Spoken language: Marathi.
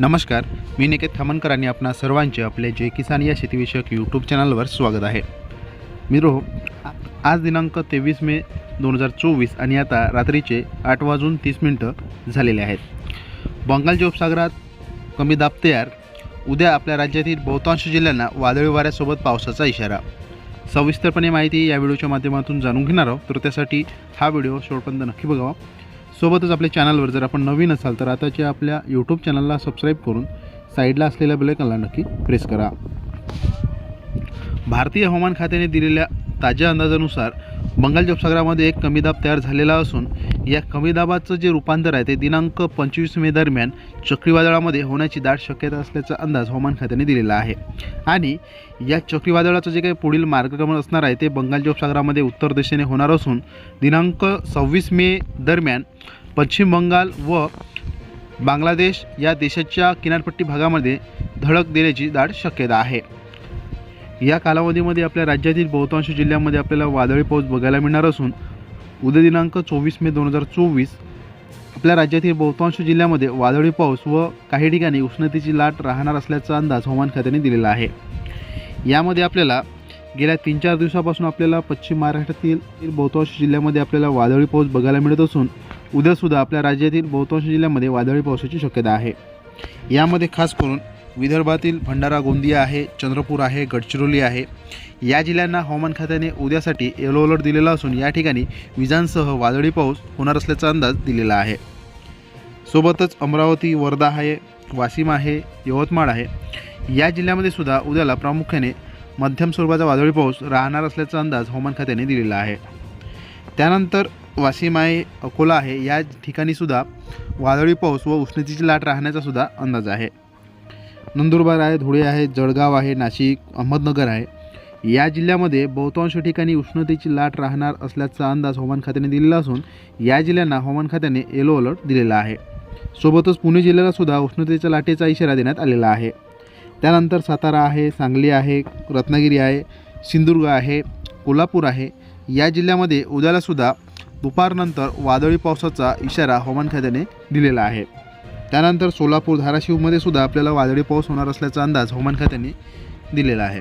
नमस्कार मी निकेत खामनकर आणि आपणा सर्वांचे आपले जय किसान या शेतीविषयक यूट्यूब चॅनलवर स्वागत आहे. मित्रो आज दिनांक तेवीस मे दोन हजार चोवीस आणि आता रात्रीचे आठ वाजून तीस मिनटं झालेले आहेत. बंगालच्या उपसागरात कमी दाब तयार उद्या आपल्या राज्यातील बहुतांश जिल्ह्यांना वादळी वाऱ्यासोबत पावसाचा इशारा. सविस्तरपणे माहिती या व्हिडिओच्या माध्यमातून जाणून घेणार आहोत तर त्यासाठी हा व्हिडिओ शेवटपर्यंत नक्की बघावा. सोबतच आपल्या चॅनलवर जर आपण नवीन असाल तर आताच्या आपल्या यूट्यूब चॅनलला सबस्क्राईब करून साईडला असलेल्या बेलायकनला नक्की प्रेस करा. भारतीय हवामान खात्याने दिलेल्या ताज्या अंदाजानुसार बंगालच्या उपसागरामध्ये एक कमी दाब तयार झालेला असून या कमी दाबाचं जे रूपांतर आहे ते दिनांक पंचवीस मे दरम्यान चक्रीवादळामध्ये होण्याची दाट शक्यता असल्याचा अंदाज हवामान खात्याने दिलेला आहे. आणि या चक्रीवादळाचं जे काही पुढील मार्गक्रमण असणार आहे ते बंगालच्या उपसागरामध्ये उत्तर दिशेने होणार असून दिनांक सव्वीस मे दरम्यान पश्चिम बंगाल व बांगलादेश या देशाच्या किनारपट्टी भागामध्ये धडक देण्याची दाट शक्यता आहे. या कालावधीमध्ये आपल्या राज्यातील बहुतांश जिल्ह्यांमध्ये आपल्याला वादळी पाऊस बघायला मिळणार असून उद्या दिनांक चोवीस मे दोन हजार चोवीस आपल्या राज्यातील बहुतांश जिल्ह्यामध्ये वादळी पाऊस व काही ठिकाणी उष्णतेची लाट राहणार असल्याचा अंदाज हवामान खात्याने दिलेला आहे. यामध्ये आपल्याला गेल्या तीन चार दिवसापासून आपल्याला पश्चिम महाराष्ट्रातील बहुतांश जिल्ह्यामध्ये आपल्याला वादळी पाऊस बघायला मिळत असून उद्यासुद्धा आपल्या राज्यातील बहुतांश जिल्ह्यामध्ये वादळी पावसाची शक्यता आहे. यामध्ये खास करून विदर्भातील भंडारा गोंदिया आहे चंद्रपूर आहे गडचिरोली आहे. या जिल्ह्यांना हवामान खात्याने उद्यासाठी येलो अलर्ट दिलेला असून या ठिकाणी विजांसह वादळी पाऊस होणार असल्याचा अंदाज दिलेला आहे. सोबतच अमरावती वर्धा आहे वाशिम आहे यवतमाळ आहे. या जिल्ह्यामध्ये सुद्धा उद्याला प्रामुख्याने मध्यम स्वरूपाचा वादळी पाऊस राहणार असल्याचा अंदाज हवामान खात्याने दिलेला आहे. त्यानंतर वाशिम आहे अकोला आहे या ठिकाणी सुद्धा वादळी पाऊस व उष्णतेची लाट राहण्याचा सुद्धा अंदाज आहे. नंदुरबार आहे धुळे आहे जळगाव आहे नाशिक अहमदनगर आहे. या जिल्ह्यामध्ये बहुतांश ठिकाणी उष्णतेची लाट राहणार असल्याचा अंदाज हवामान खात्याने दिलेला असून या जिल्ह्यांना हवामान खात्याने येलो अलर्ट दिलेला आहे. सोबतच पुणे जिल्ह्याला सुद्धा उष्णतेच्या लाटेचा इशारा देण्यात आलेला आहे. त्यानंतर सातारा आहे सांगली आहे रत्नागिरी आहे सिंधुदुर्ग आहे कोल्हापूर आहे. या जिल्ह्यामध्ये उद्यालासुद्धा दुपारनंतर वादळी पावसाचा इशारा हवामान खात्याने दिलेला आहे. त्यानंतर सोलापूर धाराशिवमध्ये सुद्धा आपल्याला वादळी पाऊस होणार असल्याचा अंदाज हवामान खात्याने दिलेला आहे.